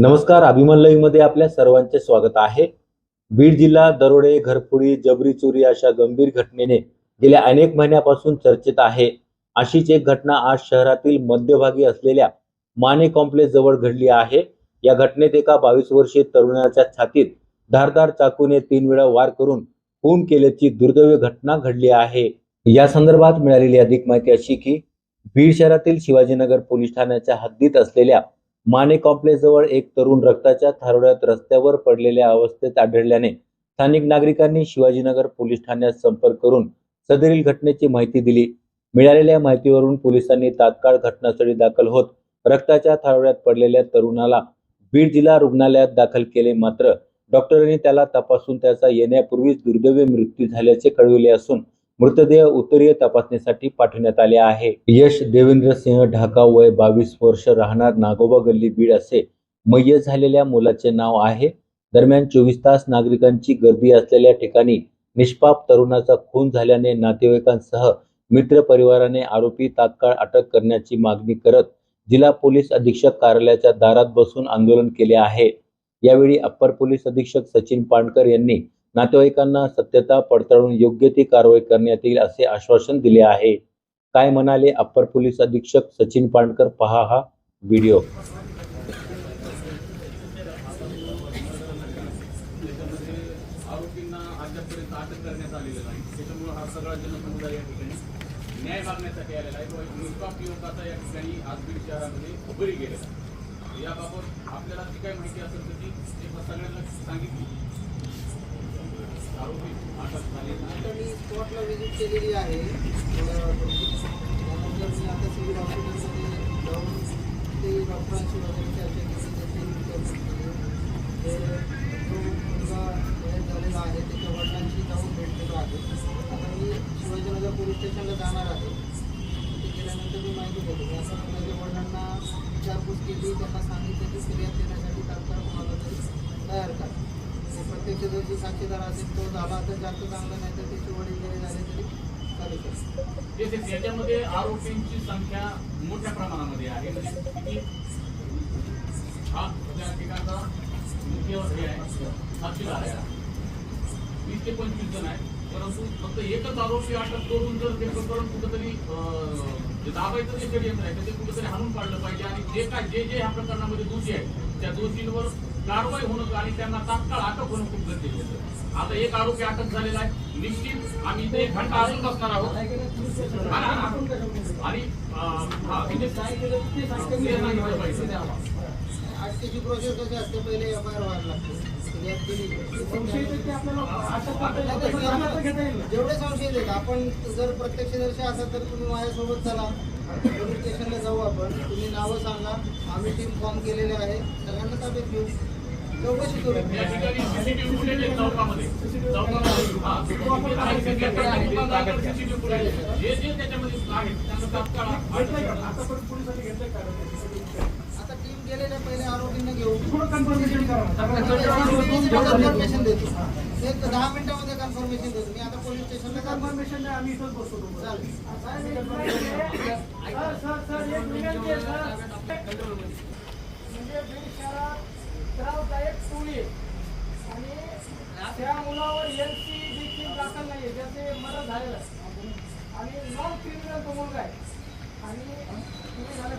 नमस्कार अभिमान लाईव्हमध्ये आपल्या सर्वांचे स्वागत आहे. बीड जिल्हा दरोडे घरफोडी जबरी चोरी अशा गंभीर घटनेने गेल्या अनेक महिन्यापासून चर्चेत आहे. अशीच एक घटना आज शहरातील मध्यभागी असलेल्या माने कॉम्प्लेक्स जवळ घडली आहे. या घटनेत एका बावीस वर्षीय तरुणाच्या छातीत धारदार चाकूने तीन वेळा वार करून खून केल्याची दुर्दैवी घटना घडली आहे. या संदर्भात मिळालेली अधिक माहिती अशी की बीड शहरातील शिवाजीनगर पोलीस ठाण्याच्या हद्दीत असलेल्या माने कॉम्प्लेक्स जवळ एक तरुण रक्ताच्या थारोड्यात रस्त्यावर पडलेल्या अवस्थेत आढळल्याने स्थानिक नागरिकांनी शिवाजीनगर पोलीस ठाण्यात संपर्क करून सदरील घटनेची माहिती दिली. मिळालेल्या माहितीवरून पोलिसांनी तात्काळ घटनास्थळी दाखल होत रक्ताच्या थारोड्यात पडलेल्या तरुणाला बीड जिल्हा रुग्णालयात दाखल केले. मात्र डॉक्टरांनी त्याला तपासून त्याचा येण्यापूर्वीच दुर्दैवी मृत्यू झाल्याचे कळविले असून मृतदेह उत्तरीय तपासणीसाठी पाठवण्यात आले आहे. यश देवेंद्र सिंह ढाका वय बावीस वर्ष राहणार नागोबा गल्ली बीड असे मय्य झालेल्या मुलाचे नाव आहे. दरम्यान चोवीस तास नागरिकांची गर्दी असलेल्या ठिकाणी निष्पाप तरुणाचा खून झाल्याने नातेवाईकांसह मित्र परिवाराने आरोपी तात्काळ अटक करण्याची मागणी करत जिल्हा पोलीस अधीक्षक कार्यालयाच्या दारात बसून आंदोलन केले आहे. यावेळी अप्पर पोलीस अधीक्षक सचिन पांडकर यांनी नातेवाईकांना सत्यता पडताळून योग्य ती कारवाई करण्यात येईल असे आश्वासन दिले आहे. काय म्हणाले अप्पर पोलीस अधीक्षक सचिन पांडकर? पहा हा व्हिडिओ. आरोपींना अद्यापर्यंत अटक करण्यात आलेलं नाही. त्याच्यामुळे हा सगळा जनसमुदाय या ठिकाणी न्याय मागण्यासाठी आलेला आहे. किंवा निष्पाप या ठिकाणी आज बीड शहरामध्ये गेलेला याबाबत आपल्याला जी माहिती असेल तर ती सगळ्यांना सांगितली. आता मी स्पॉटला व्हिजिट केलेली आहे त्यानंतर मी आता सिव्हिल हॉस्पिटलमध्ये जाऊन ते डॉक्टरांशी वगैरे चर्चा केली त्याची जो मुलगा झालेला आहे त्याच्या वडिलांशी जाऊन भेटलेलो आहे आता मी शिवाजीनगर पोलीस स्टेशनला जाणार आहे. ते गेल्यानंतर मी माहिती देतो. मी आता माझ्या म्हणजे वडिलांना विचारपूस केली. त्यांना सांगितलं की फिर्याद देण्यासाठी तात्काळ कोणाला तरी तयार करा ते प्रत्यक्षदर्शी साक्षीदार असेल तो झाला तर जास्त चांगला नाही तर त्याचे वडील जरी झाले तरी चालू शकतो. याच्यामध्ये आरोपींची संख्या मोठ्या प्रमाणामध्ये आहे. म्हणजे हा त्या ठिकाणचा मुख्य हे आहे. साक्षीदार आहे. वीस ते पंचवीस जण आहे. परंतु फक्त एकच आरोपी अटक करून जर ते प्रकरण कुठंतरी जे दाबायचं जे षडयंत्र आहे तर ते कुठंतरी हाणून पाडलं पाहिजे. आणि जे काय जे जे ह्या प्रकरणामध्ये दोषी आहेत त्या दोषींवर कारवाई होणं आणि त्यांना तात्काळ अटक होणं खूप गरजेचं आहे आता एक आरोपी अटक झालेला आहे. निश्चित आम्ही इथे एक घंटा अजून बसणार आहोत. आणि प्रोसेस कशी असते पहिले एफ आय आर व्हायला लागते जेवढे संशय आहेत आपण जर प्रत्यक्षदर्शी असाल तर तुम्ही माझ्यासोबत चला. पोलीस स्टेशनला जाऊ आपण. तुम्ही नावं सांगा. आम्ही टीम फॉर्म केलेले आहे. सगळ्यांना ताब्यात घेऊ. चौकशी करू. या ठिकाणी सीसीटीव्ही फुटेज आहे चौकामध्ये. चौकामध्ये. हा दुकानावर सीसीटीव्ही फुटेज आहे. जे जे त्याच्यामध्ये आहेत त्यांना तात्काळ अटक करा. आता टीम गेलेल्या पहिले आरोपींना घेऊ. कन्फर्मेशन कन्फर्मेशन देतो. एक दहा मिनिटामध्ये कन्फर्मेशन देतो. मी आता पोलीस स्टेशनला जातो. आम्ही इथंच बसतो म्हणजे बीड शहरात त्रासदायक टोळी. आणि त्या मुलावर एल सी देखील दाखल नाही आहे ज्याचे मरण झालेलं आहे. आणि नॉन क्रिमिनल तो मुलगा आहे. आणि तुम्ही झाले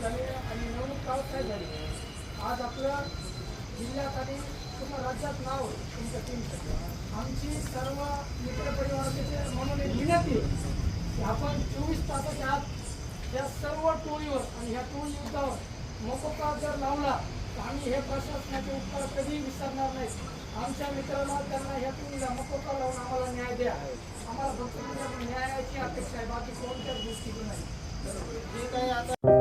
झाले आणि निवडणूक काय झाली. आज आपलं जिल्ह्यात आणि पूर्ण राज्यात नाव तुमच्या टीमचं आमची सर्व मित्रपरिवाराचे म्हणून एक विनंती आहे की आपण चोवीस तासाच्या आत या सर्व टोळीवर आणि ह्या टोळी युद्धावर मोकोपा जर लावला तर आम्ही हे प्रशासनाचे उपकार कधीही विसरणार नाही. आमच्या मित्रांना त्यांना ह्या टोळीला मोकोपा लावून आम्हाला न्याय द्या. आम्हाला फक्त न्यायाची अपेक्षा आहे बाकी कोणत्याच गोष्टीची नाही. जे